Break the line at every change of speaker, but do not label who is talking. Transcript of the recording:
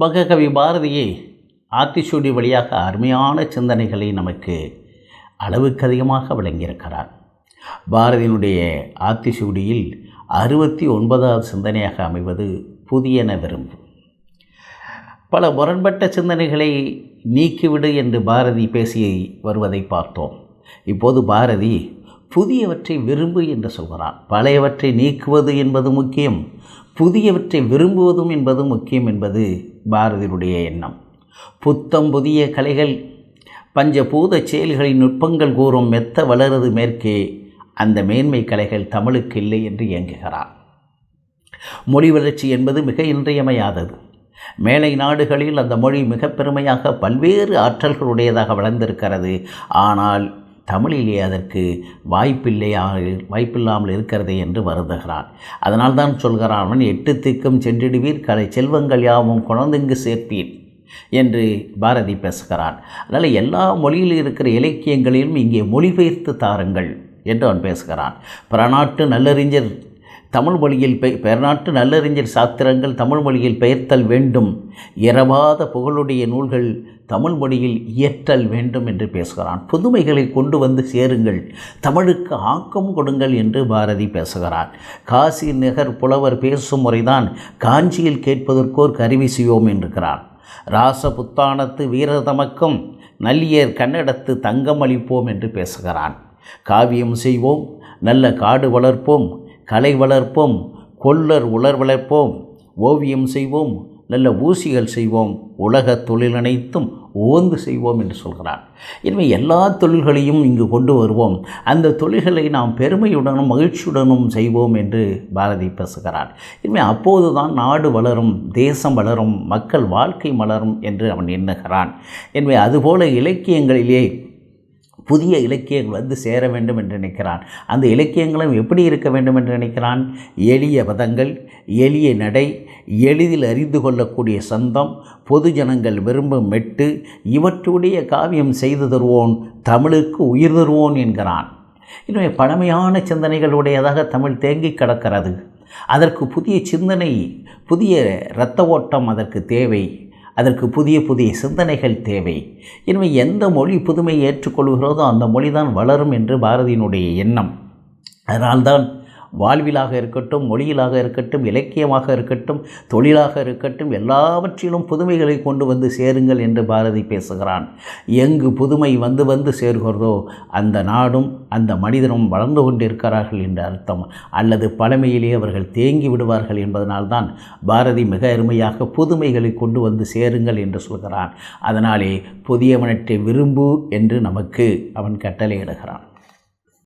மககவி பாரதியை ஆத்திச்சூடி வழியாக அருமையான சிந்தனைகளை நமக்கு அளவுக்கு அதிகமாக விளங்கியிருக்கிறார் பாரதியினுடைய ஆத்திச்சூடியில் அறுபத்தி ஒன்பதாவது சிந்தனையாக அமைவது புதியன விரும்பு பல முரண்பட்ட சிந்தனைகளை நீக்கிவிடு என்று பாரதி பேசி வருவதை பார்த்தோம் இப்போது பாரதி புதியவற்றை விரும்பு என்று சொல்கிறான் பழையவற்றை நீக்குவது என்பது முக்கியம் புதியவற்றை விரும்புவதும் என்பது முக்கியம் என்பது பாரதியுடைய எண்ணம் புத்தம் புதிய கலைகள் பஞ்சபூத செயல்களின் நுட்பங்கள் கூறும் மெத்த வளரது மேற்கே அந்த மேன்மை கலைகள் தமிழுக்கு இல்லை என்று இயங்குகிறார் மொழி வளர்ச்சி என்பது மிக இன்றியமையாதது மேலை நாடுகளில் அந்த மொழி மிக பெருமையாக பல்வேறு ஆற்றல்களுடையதாக வளர்ந்திருக்கிறது ஆனால் தமிழிலே அதற்கு வாய்ப்பில்லை வாய்ப்பில்லாமல் இருக்கிறதே என்று வருந்துகிறான் அதனால்தான் சொல்கிறான் அவன் எட்டு திக்கும் சென்றிடுவீர் கலை செல்வங்கள் யாவும் குழந்தைங்கு சேர்ப்பீர் என்று பாரதி பேசுகிறான் அதனால் எல்லா மொழியில் இருக்கிற இலக்கியங்களிலும் இங்கே மொழிபெயர்த்து தாருங்கள் என்று அவன் பேசுகிறான் பிறநாட்டு நல்லறிஞர் தமிழ் மொழியில் பெயர்நாட்டு நல்லறிஞர் சாத்திரங்கள் தமிழ் மொழியில் பெயர்த்தல் வேண்டும் இரவாத புகழுடைய நூல்கள் தமிழ் மொழியில் இயற்றல் வேண்டும் என்று பேசுகிறான் புதுமைகளை கொண்டு வந்து சேருங்கள் தமிழுக்கு ஆக்கம் கொடுங்கள் என்று பாரதி பேசுகிறான் காசி நகர் புலவர் பேசும் முறைதான் காஞ்சியில் கேட்பதற்கோர் கருவி செய்வோம் என்றுகிறான் ராச புத்தானத்து வீரதமக்கும் நல்லியர் கன்னடத்து தங்கம் அளிப்போம் என்று பேசுகிறான் காவியம் செய்வோம் நல்ல காடு வளர்ப்போம் கலை வளர்ப்போம் கொல்லர் உலர் வளர்ப்போம் ஓவியம் செய்வோம் நல்ல ஊசிகள் செய்வோம் உலக தொழில் அனைத்தும் ஓந்து செய்வோம் என்று சொல்கிறார் எனவே எல்லா தொழில்களையும் இங்கு கொண்டு வருவோம் அந்த தொழில்களை நாம் பெருமையுடனும் மகிழ்ச்சியுடனும் செய்வோம் என்று பாரதி பேசுகிறார் இனிமேல் அப்போது தான் நாடு வளரும் தேசம் வளரும் மக்கள் வாழ்க்கை மலரும் என்று அவன் எண்ணுகிறான் எனவே அதுபோல இலக்கியங்களிலே புதிய இலக்கியங்கள் வந்து சேர வேண்டும் என்று நினைக்கிறான் அந்த இலக்கியங்களும் எப்படி இருக்க வேண்டும் என்று நினைக்கிறான் எளிய பதங்கள் எளிய நடை எளிதில் அறிந்து கொள்ளக்கூடிய சந்தம் பொது ஜனங்கள் விரும்பும் மெட்டு இவற்றுடைய காவியம் செய்து தருவோன் தமிழுக்கு உயிர் தருவோன் என்கிறான் இன்னும் பழமையான சிந்தனைகளுடையதாக தமிழ் தேங்கி கிடக்கிறது அதற்கு புதிய சிந்தனை புதிய இரத்த ஓட்டம் அதற்கு தேவை அதற்கு புதிய புதிய சிந்தனைகள் தேவை எனவே எந்த மொழி புதுமையை ஏற்றுக்கொள்கிறதோ அந்த மொழி தான் வளரும் என்று பாரதியினுடைய எண்ணம் அதனால்தான் வாழ்விலாக இருக்கட்டும் மொழியிலாக இருக்கட்டும் இலக்கியமாக இருக்கட்டும் தொழிலாக இருக்கட்டும் எல்லாவற்றிலும் புதுமைகளை கொண்டு வந்து சேருங்கள் என்று பாரதி பேசுகிறான் எங்கு புதுமை வந்து வந்து சேர்கிறதோ அந்த நாடும் அந்த மனிதனும் வளர்ந்து கொண்டிருக்கிறார்கள் என்று அர்த்தம் அல்லது பழமையிலே அவர்கள் தேங்கி விடுவார்கள் என்பதனால்தான் பாரதி மிக அருமையாக புதுமைகளை கொண்டு வந்து சேருங்கள் என்று சொல்கிறான் அதனாலே புதியவனற்றை விரும்பு என்று நமக்கு அவன் கட்டளையிடுகிறான்